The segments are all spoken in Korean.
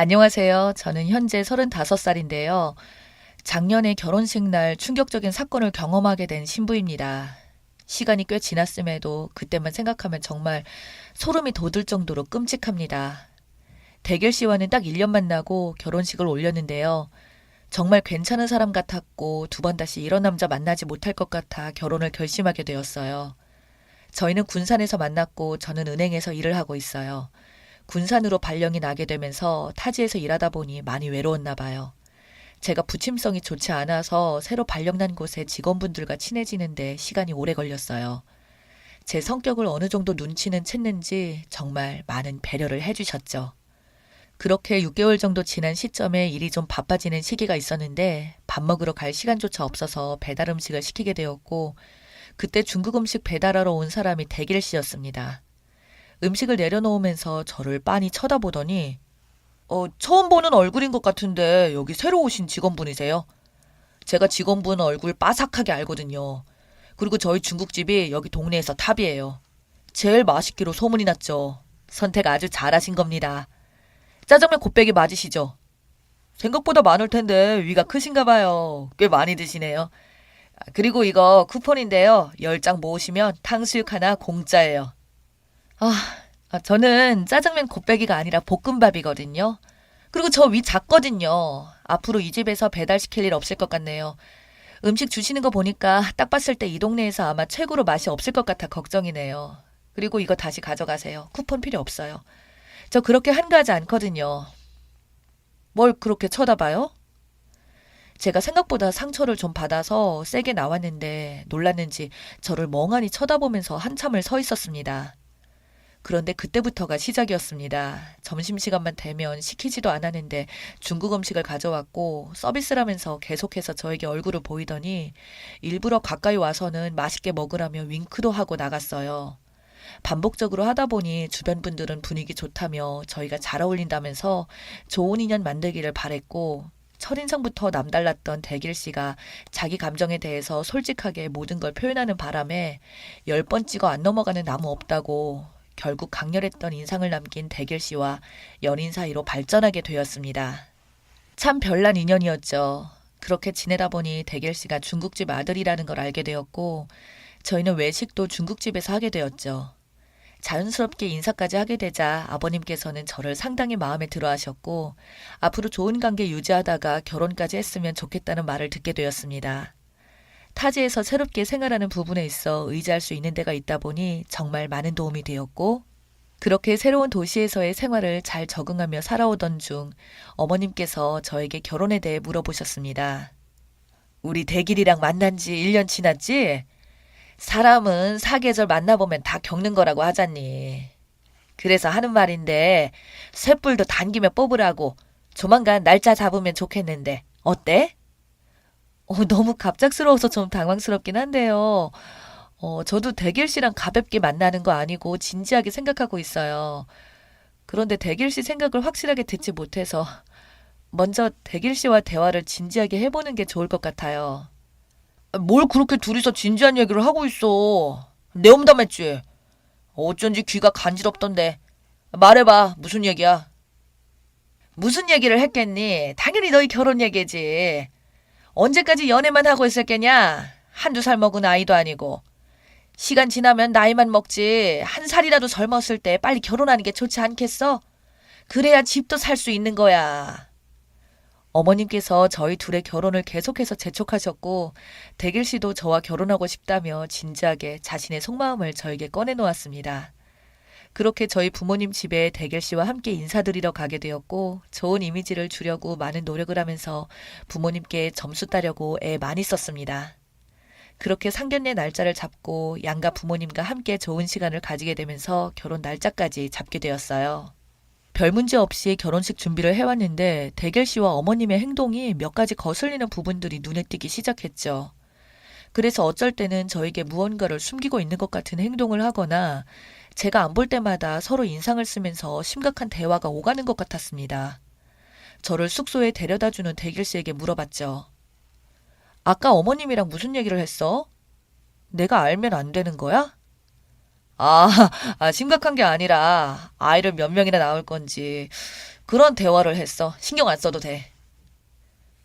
안녕하세요. 저는 현재 35살인데요. 작년에 결혼식 날 충격적인 사건을 경험하게 된 신부입니다. 시간이 꽤 지났음에도 그때만 생각하면 정말 소름이 돋을 정도로 끔찍합니다. 대결 씨와는 딱 1년 만나고 결혼식을 올렸는데요. 정말 괜찮은 사람 같았고 두 번 다시 이런 남자 만나지 못할 것 같아 결혼을 결심하게 되었어요. 저희는 군산에서 만났고 저는 은행에서 일을 하고 있어요. 군산으로 발령이 나게 되면서 타지에서 일하다 보니 많이 외로웠나 봐요. 제가 부침성이 좋지 않아서 새로 발령난 곳의 직원분들과 친해지는데 시간이 오래 걸렸어요. 제 성격을 어느 정도 눈치는 챘는지 정말 많은 배려를 해주셨죠. 그렇게 6개월 정도 지난 시점에 일이 좀 바빠지는 시기가 있었는데 밥 먹으러 갈 시간조차 없어서 배달 음식을 시키게 되었고 그때 중국 음식 배달하러 온 사람이 대길 씨였습니다. 음식을 내려놓으면서 저를 빤히 쳐다보더니 어, 처음 보는 얼굴인 것 같은데 여기 새로 오신 직원분이세요? 제가 직원분 얼굴 빠삭하게 알거든요. 그리고 저희 중국집이 여기 동네에서 탑이에요. 제일 맛있기로 소문이 났죠. 선택 아주 잘하신 겁니다. 짜장면 곱빼기 맞으시죠? 생각보다 많을 텐데 위가 크신가 봐요. 꽤 많이 드시네요. 아, 그리고 이거 쿠폰인데요. 10장 모으시면 탕수육 하나 공짜예요. 아, 아, 저는 짜장면 곱빼기가 아니라 볶음밥이거든요. 그리고 저 위 작거든요. 앞으로 이 집에서 배달시킬 일 없을 것 같네요. 음식 주시는 거 보니까 딱 봤을 때 이 동네에서 아마 최고로 맛이 없을 것 같아 걱정이네요. 그리고 이거 다시 가져가세요. 쿠폰 필요 없어요. 저 그렇게 한가하지 않거든요. 뭘 그렇게 쳐다봐요? 제가 생각보다 상처를 좀 받아서 세게 나왔는데 놀랐는지 저를 멍하니 쳐다보면서 한참을 서 있었습니다. 그런데 그때부터가 시작이었습니다. 점심시간만 되면 시키지도 않았는데 중국 음식을 가져왔고 서비스라면서 계속해서 저에게 얼굴을 보이더니 일부러 가까이 와서는 맛있게 먹으라며 윙크도 하고 나갔어요. 반복적으로 하다 보니 주변 분들은 분위기 좋다며 저희가 잘 어울린다면서 좋은 인연 만들기를 바랬고 첫인상부터 남달랐던 대길 씨가 자기 감정에 대해서 솔직하게 모든 걸 표현하는 바람에 열 번 찍어 안 넘어가는 나무 없다고 결국 강렬했던 인상을 남긴 대길 씨와 연인 사이로 발전하게 되었습니다. 참 별난 인연이었죠. 그렇게 지내다 보니 대길 씨가 중국집 아들이라는 걸 알게 되었고 저희는 외식도 중국집에서 하게 되었죠. 자연스럽게 인사까지 하게 되자 아버님께서는 저를 상당히 마음에 들어 하셨고 앞으로 좋은 관계 유지하다가 결혼까지 했으면 좋겠다는 말을 듣게 되었습니다. 타지에서 새롭게 생활하는 부분에 있어 의지할 수 있는 데가 있다 보니 정말 많은 도움이 되었고 그렇게 새로운 도시에서의 생활을 잘 적응하며 살아오던 중 어머님께서 저에게 결혼에 대해 물어보셨습니다. 우리 대길이랑 만난 지 1년 지났지? 사람은 사계절 만나보면 다 겪는 거라고 하잖니. 그래서 하는 말인데 쇳불도 당기며 뽑으라고 조만간 날짜 잡으면 좋겠는데 어때? 어, 너무 갑작스러워서 좀 당황스럽긴 한데요. 어, 저도 대길 씨랑 가볍게 만나는 거 아니고 진지하게 생각하고 있어요. 그런데 대길 씨 생각을 확실하게 듣지 못해서 먼저 대길 씨와 대화를 진지하게 해보는 게 좋을 것 같아요. 뭘 그렇게 둘이서 진지한 얘기를 하고 있어. 내엄담했지. 어쩐지 귀가 간지럽던데. 말해봐. 무슨 얘기야? 무슨 얘기를 했겠니? 당연히 너희 결혼 얘기지. 언제까지 연애만 하고 있었겠냐? 한두 살 먹은 아이도 아니고. 시간 지나면 나이만 먹지. 한 살이라도 젊었을 때 빨리 결혼하는 게 좋지 않겠어? 그래야 집도 살 수 있는 거야. 어머님께서 저희 둘의 결혼을 계속해서 재촉하셨고, 대길 씨도 저와 결혼하고 싶다며 진지하게 자신의 속마음을 저에게 꺼내놓았습니다. 그렇게 저희 부모님 집에 대길 씨와 함께 인사드리러 가게 되었고, 좋은 이미지를 주려고 많은 노력을 하면서 부모님께 점수 따려고 애 많이 썼습니다. 그렇게 상견례 날짜를 잡고 양가 부모님과 함께 좋은 시간을 가지게 되면서 결혼 날짜까지 잡게 되었어요. 별 문제 없이 결혼식 준비를 해왔는데 대결 씨와 어머님의 행동이 몇 가지 거슬리는 부분들이 눈에 띄기 시작했죠. 그래서 어쩔 때는 저에게 무언가를 숨기고 있는 것 같은 행동을 하거나 제가 안 볼 때마다 서로 인상을 쓰면서 심각한 대화가 오가는 것 같았습니다. 저를 숙소에 데려다 주는 대길 씨에게 물어봤죠. 아까 어머님이랑 무슨 얘기를 했어? 내가 알면 안 되는 거야? 아, 아, 심각한 게 아니라 아이를 몇 명이나 낳을 건지 그런 대화를 했어. 신경 안 써도 돼.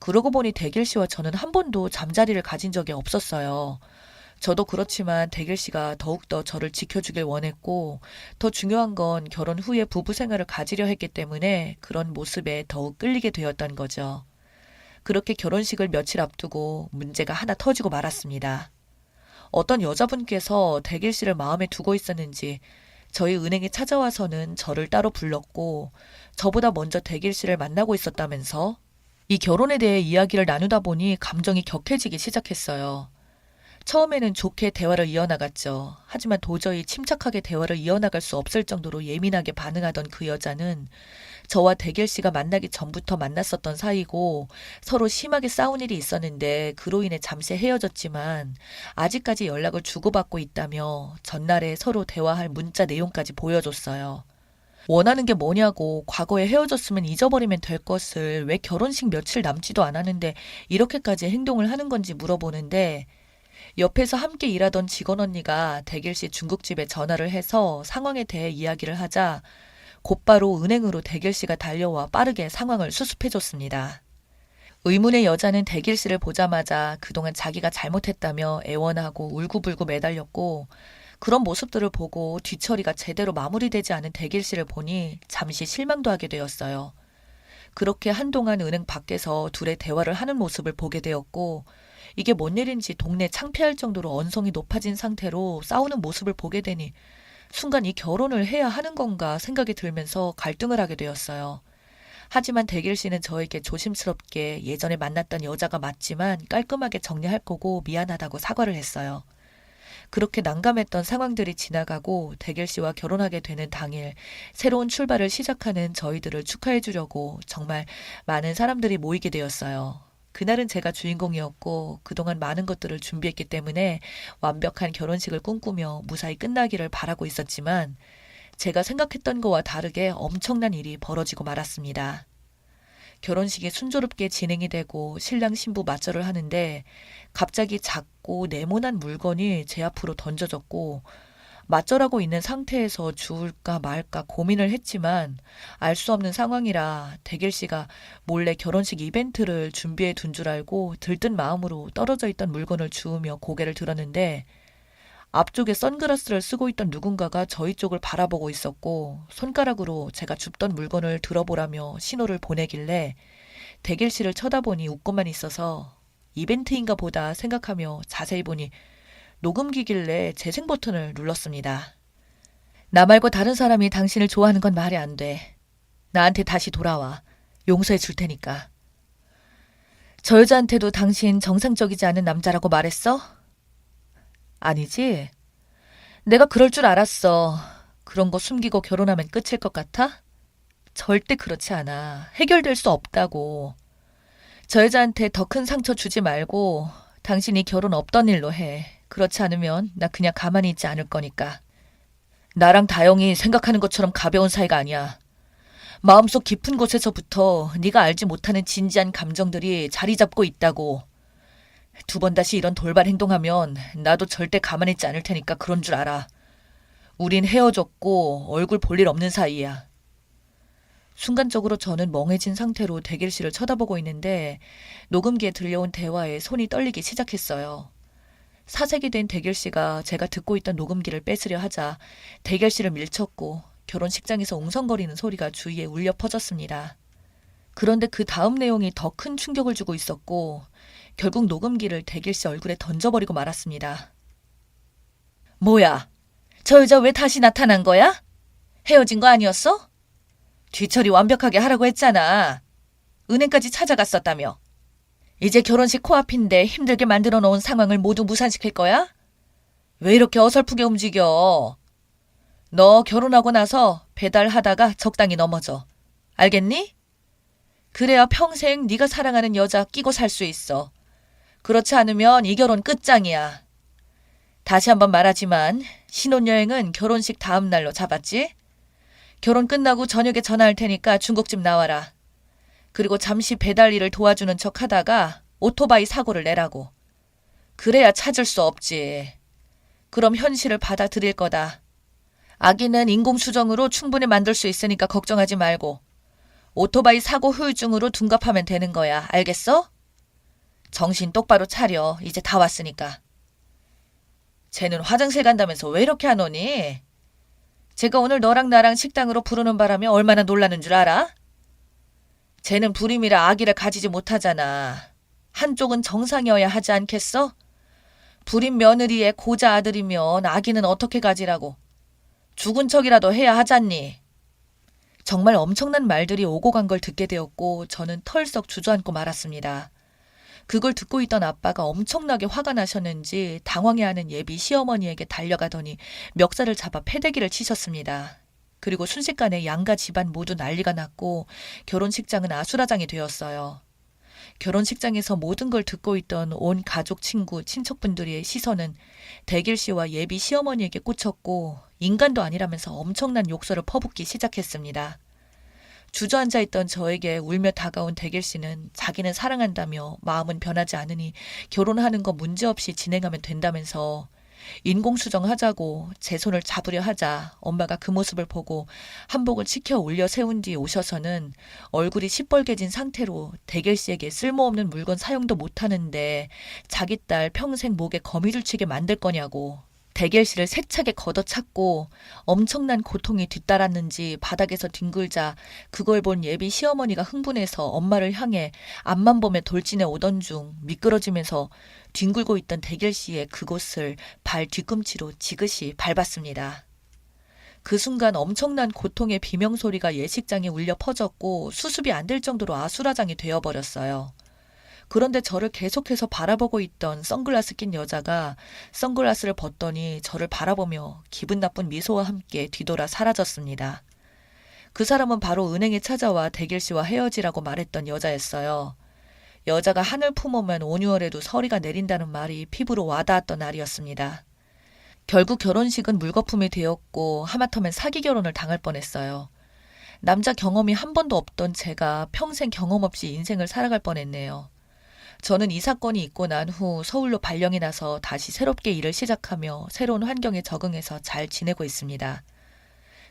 그러고 보니 대길 씨와 저는 한 번도 잠자리를 가진 적이 없었어요. 저도 그렇지만 대길 씨가 더욱더 저를 지켜주길 원했고, 더 중요한 건 결혼 후에 부부 생활을 가지려 했기 때문에 그런 모습에 더욱 끌리게 되었던 거죠. 그렇게 결혼식을 며칠 앞두고 문제가 하나 터지고 말았습니다. 어떤 여자분께서 대길 씨를 마음에 두고 있었는지 저희 은행에 찾아와서는 저를 따로 불렀고 저보다 먼저 대길 씨를 만나고 있었다면서 이 결혼에 대해 이야기를 나누다 보니 감정이 격해지기 시작했어요. 처음에는 좋게 대화를 이어나갔죠. 하지만 도저히 침착하게 대화를 이어나갈 수 없을 정도로 예민하게 반응하던 그 여자는 저와 대길 씨가 만나기 전부터 만났었던 사이고 서로 심하게 싸운 일이 있었는데 그로 인해 잠시 헤어졌지만 아직까지 연락을 주고받고 있다며 전날에 서로 대화할 문자 내용까지 보여줬어요. 원하는 게 뭐냐고 과거에 헤어졌으면 잊어버리면 될 것을 왜 결혼식 며칠 남지도 않았는데 이렇게까지 행동을 하는 건지 물어보는데 옆에서 함께 일하던 직원 언니가 대길 씨 중국집에 전화를 해서 상황에 대해 이야기를 하자 곧바로 은행으로 대길 씨가 달려와 빠르게 상황을 수습해 줬습니다. 의문의 여자는 대길 씨를 보자마자 그동안 자기가 잘못했다며 애원하고 울고불고 매달렸고 그런 모습들을 보고 뒤처리가 제대로 마무리되지 않은 대길 씨를 보니 잠시 실망도 하게 되었어요. 그렇게 한동안 은행 밖에서 둘의 대화를 하는 모습을 보게 되었고 이게 뭔 일인지 동네 창피할 정도로 언성이 높아진 상태로 싸우는 모습을 보게 되니 순간 이 결혼을 해야 하는 건가 생각이 들면서 갈등을 하게 되었어요. 하지만 대길 씨는 저에게 조심스럽게 예전에 만났던 여자가 맞지만 깔끔하게 정리할 거고 미안하다고 사과를 했어요. 그렇게 난감했던 상황들이 지나가고 대길 씨와 결혼하게 되는 당일 새로운 출발을 시작하는 저희들을 축하해 주려고 정말 많은 사람들이 모이게 되었어요. 그날은 제가 주인공이었고 그동안 많은 것들을 준비했기 때문에 완벽한 결혼식을 꿈꾸며 무사히 끝나기를 바라고 있었지만 제가 생각했던 것과 다르게 엄청난 일이 벌어지고 말았습니다. 결혼식이 순조롭게 진행이 되고 신랑 신부 맞절을 하는데 갑자기 작고 네모난 물건이 제 앞으로 던져졌고 맞절하고 있는 상태에서 주울까 말까 고민을 했지만 알 수 없는 상황이라 대길 씨가 몰래 결혼식 이벤트를 준비해 둔 줄 알고 들뜬 마음으로 떨어져 있던 물건을 주우며 고개를 들었는데 앞쪽에 선글라스를 쓰고 있던 누군가가 저희 쪽을 바라보고 있었고 손가락으로 제가 줍던 물건을 들어보라며 신호를 보내길래 대길 씨를 쳐다보니 웃고만 있어서 이벤트인가 보다 생각하며 자세히 보니 녹음기길래 재생 버튼을 눌렀습니다. 나 말고 다른 사람이 당신을 좋아하는 건 말이 안 돼. 나한테 다시 돌아와. 용서해 줄 테니까. 저 여자한테도 당신 정상적이지 않은 남자라고 말했어? 아니지. 내가 그럴 줄 알았어. 그런 거 숨기고 결혼하면 끝일 것 같아? 절대 그렇지 않아. 해결될 수 없다고. 저 여자한테 더 큰 상처 주지 말고 당신이 결혼 없던 일로 해. 그렇지 않으면 나 그냥 가만히 있지 않을 거니까. 나랑 다영이 생각하는 것처럼 가벼운 사이가 아니야. 마음속 깊은 곳에서부터 네가 알지 못하는 진지한 감정들이 자리 잡고 있다고. 두 번 다시 이런 돌발 행동하면 나도 절대 가만히 있지 않을 테니까 그런 줄 알아. 우린 헤어졌고 얼굴 볼 일 없는 사이야. 순간적으로 저는 멍해진 상태로 대길 씨를 쳐다보고 있는데 녹음기에 들려온 대화에 손이 떨리기 시작했어요. 사색이 된 대길 씨가 제가 듣고 있던 녹음기를 뺏으려 하자 대길 씨를 밀쳤고 결혼식장에서 웅성거리는 소리가 주위에 울려 퍼졌습니다. 그런데 그 다음 내용이 더 큰 충격을 주고 있었고 결국 녹음기를 대길 씨 얼굴에 던져버리고 말았습니다. 뭐야? 저 여자 왜 다시 나타난 거야? 헤어진 거 아니었어? 뒤처리 완벽하게 하라고 했잖아. 은행까지 찾아갔었다며. 이제 결혼식 코앞인데 힘들게 만들어 놓은 상황을 모두 무산시킬 거야? 왜 이렇게 어설프게 움직여? 너 결혼하고 나서 배달하다가 적당히 넘어져. 알겠니? 그래야 평생 네가 사랑하는 여자 끼고 살 수 있어. 그렇지 않으면 이 결혼 끝장이야. 다시 한번 말하지만 신혼여행은 결혼식 다음 날로 잡았지? 결혼 끝나고 저녁에 전화할 테니까 중국집 나와라. 그리고 잠시 배달 일을 도와주는 척 하다가 오토바이 사고를 내라고. 그래야 찾을 수 없지. 그럼 현실을 받아들일 거다. 아기는 인공수정으로 충분히 만들 수 있으니까 걱정하지 말고. 오토바이 사고 후유증으로 둔갑하면 되는 거야. 알겠어? 정신 똑바로 차려. 이제 다 왔으니까. 쟤는 화장실 간다면서 왜 이렇게 안 오니? 제가 오늘 너랑 나랑 식당으로 부르는 바람에 얼마나 놀라는 줄 알아? 쟤는 불임이라 아기를 가지지 못하잖아. 한쪽은 정상이어야 하지 않겠어? 불임 며느리의 고자 아들이면 아기는 어떻게 가지라고? 죽은 척이라도 해야 하잖니. 정말 엄청난 말들이 오고 간 걸 듣게 되었고 저는 털썩 주저앉고 말았습니다. 그걸 듣고 있던 아빠가 엄청나게 화가 나셨는지 당황해하는 예비 시어머니에게 달려가더니 멱살을 잡아 패대기를 치셨습니다. 그리고 순식간에 양가 집안 모두 난리가 났고 결혼식장은 아수라장이 되었어요. 결혼식장에서 모든 걸 듣고 있던 온 가족, 친구, 친척분들의 시선은 대길 씨와 예비 시어머니에게 꽂혔고 인간도 아니라면서 엄청난 욕설을 퍼붓기 시작했습니다. 주저앉아 있던 저에게 울며 다가온 대길 씨는 자기는 사랑한다며 마음은 변하지 않으니 결혼하는 거 문제없이 진행하면 된다면서 인공수정하자고 제 손을 잡으려 하자 엄마가 그 모습을 보고 한복을 치켜 올려 세운 뒤 오셔서는 얼굴이 시뻘개진 상태로 대길 씨에게 쓸모없는 물건 사용도 못하는데 자기 딸 평생 목에 거미줄 치게 만들 거냐고 씨를 세차게 걷어찼고 엄청난 고통이 뒤따랐는지 바닥에서 뒹굴자 그걸 본 예비 시어머니가 흥분해서 엄마를 향해 앞만 보며 돌진해 오던 중 미끄러지면서 뒹굴고 있던 대길 씨의 그곳을 발 뒤꿈치로 지그시 밟았습니다. 그 순간 엄청난 고통의 비명소리가 예식장에 울려 퍼졌고 수습이 안 될 정도로 아수라장이 되어버렸어요. 그런데 저를 계속해서 바라보고 있던 선글라스 낀 여자가 선글라스를 벗더니 저를 바라보며 기분 나쁜 미소와 함께 뒤돌아 사라졌습니다. 그 사람은 바로 은행에 찾아와 대길 씨와 헤어지라고 말했던 여자였어요. 여자가 하늘 품으면 온유월에도 서리가 내린다는 말이 피부로 와닿았던 날이었습니다. 결국 결혼식은 물거품이 되었고 하마터면 사기 결혼을 당할 뻔했어요. 남자 경험이 한 번도 없던 제가 평생 경험 없이 인생을 살아갈 뻔했네요. 저는 이 사건이 있고 난 후 서울로 발령이 나서 다시 새롭게 일을 시작하며 새로운 환경에 적응해서 잘 지내고 있습니다.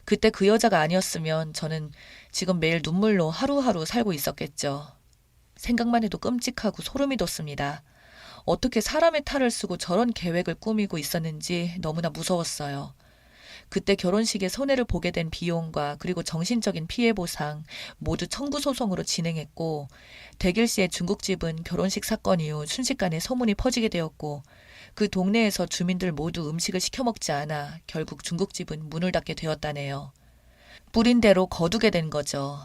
그때 그 여자가 아니었으면 저는 지금 매일 눈물로 하루하루 살고 있었겠죠. 생각만 해도 끔찍하고 소름이 돋습니다. 어떻게 사람의 탈을 쓰고 저런 계획을 꾸미고 있었는지 너무나 무서웠어요. 그때 결혼식에 손해를 보게 된 비용과 그리고 정신적인 피해 보상 모두 청구 소송으로 진행했고 대길 씨의 중국집은 결혼식 사건 이후 순식간에 소문이 퍼지게 되었고 그 동네에서 주민들 모두 음식을 시켜 먹지 않아 결국 중국집은 문을 닫게 되었다네요. 뿌린 대로 거두게 된 거죠.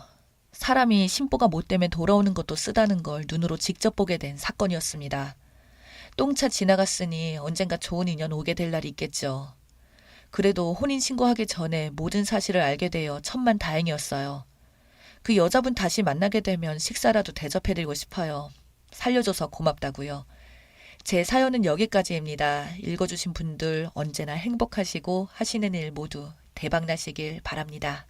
사람이 심보가 못 되면 돌아오는 것도 쓰다는 걸 눈으로 직접 보게 된 사건이었습니다. 똥차 지나갔으니 언젠가 좋은 인연 오게 될 날이 있겠죠. 그래도 혼인신고하기 전에 모든 사실을 알게 되어 천만 다행이었어요. 그 여자분 다시 만나게 되면 식사라도 대접해드리고 싶어요. 살려줘서 고맙다고요. 제 사연은 여기까지입니다. 읽어주신 분들 언제나 행복하시고 하시는 일 모두 대박나시길 바랍니다.